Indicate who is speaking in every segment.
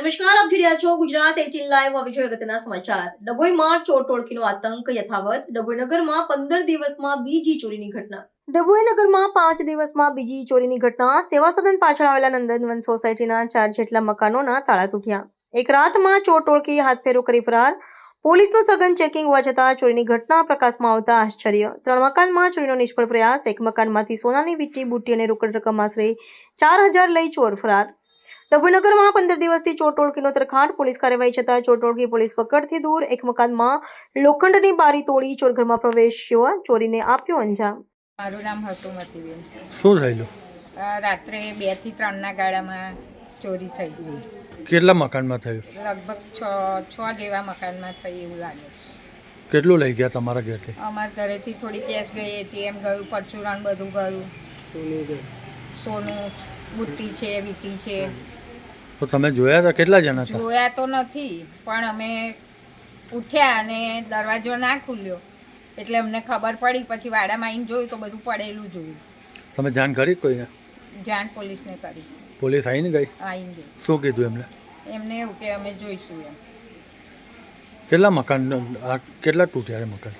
Speaker 1: નમસ્કાર, આપ જોઈ રહ્યા છો ગુજરાત એટીન લાઈવ હવે જોઈએ અગત્યના સમાચાર. ડભોઈમાં ચોર ટોળકીનો આતંક યથાવત. ડભોઈ નગરમાં પંદર દિવસમાં બીજી ચોરીની ઘટના. ડભોઈ નગરમાં પાંચ દિવસમાં બીજી ચોરીની ઘટના. સેવા સદન પાછળ આવેલા નંદનવન સોસાયટીના ચાર જેટલા મકાનોના તાળા તૂટ્યા. એક રાતમાં ચોર ટોળકી હાથફેરો કરી ફરાર. પોલીસનું સઘન ચેકિંગ હોવા છતાં ચોરીની ઘટના પ્રકાશમાં આવતા આશ્ચર્ય. ત્રણ મકાનમાં ચોરીનો નિષ્ફળ પ્રયાસ. એક મકાનમાંથી સોનાની વીંટી, બુટ્ટી અને રોકડ રકમ આશરે ચાર હજાર લઈ ચોર ફરાર. ડભોઈનગરમાં પંદર દિવસથી ચોર ટોળકીનો તરખાટ પોલીસ કાર્યવાહી છતાં ચોર ટોળકી પોલીસ પકડથી દૂર. એક મકાનમાં લોખંડની બારી તોડી ચોરઘરમાં પ્રવેશ્યો ચોરીને આપ્યો અંજામ.
Speaker 2: મારું નામ હસુમતીબેન.
Speaker 3: શું થયેલું?
Speaker 2: રાત્રે બેથી ત્રણના ગાળામાં ચોરી થઈ ગઈ.
Speaker 3: કેટલા મકાનમાં થયું?
Speaker 2: લગભગ છ છ જેવા મકાનમાં થઈ એવું લાગે છે.
Speaker 3: કેટલું લઈ ગયા તમારા ઘરેથી?
Speaker 2: અમારા ઘરેથી થોડી કેશ ગઈ એટીએમ ગયું પરચુરણ બધું ગયું. સોનું બુટ્ટી છે વીટી છે.
Speaker 3: તો તમે જોયા હતા કેટલા જણા હતા?
Speaker 2: જોયા તો નથી પણ અમે ઉઠ્યા અને દરવાજો ના ખુલ્યો. એટલે અમને ખબર પડી પછી વાડામાં આવીને જોયું તો બધું પડેલું જોયું.
Speaker 3: તમે જાણ કરી કોઈને
Speaker 2: જાણ પોલીસને કરી.
Speaker 3: પોલીસ આવીને ગઈ?
Speaker 2: આવીને ગઈ.
Speaker 3: શું કીધું એમને?
Speaker 2: એમને એવું કે અમે જોઈશું એમ.
Speaker 3: કેટલા મકાન આ કેટલા તૂટ્યા એ મકાન?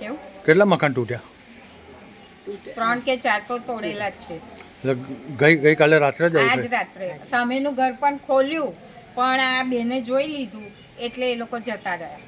Speaker 2: કેવું
Speaker 3: કેટલા મકાન તૂટ્યા?
Speaker 2: ત્રણ કે ચાર તો તોડેલા જ છે.
Speaker 3: ગઈ ગઈકાલે રાત્રે જ
Speaker 2: આજ રાત્રે. સામેનું ઘર પણ ખોલ્યું પણ આ બેને જોઈ લીધું એટલે એ લોકો જતા રહ્યા.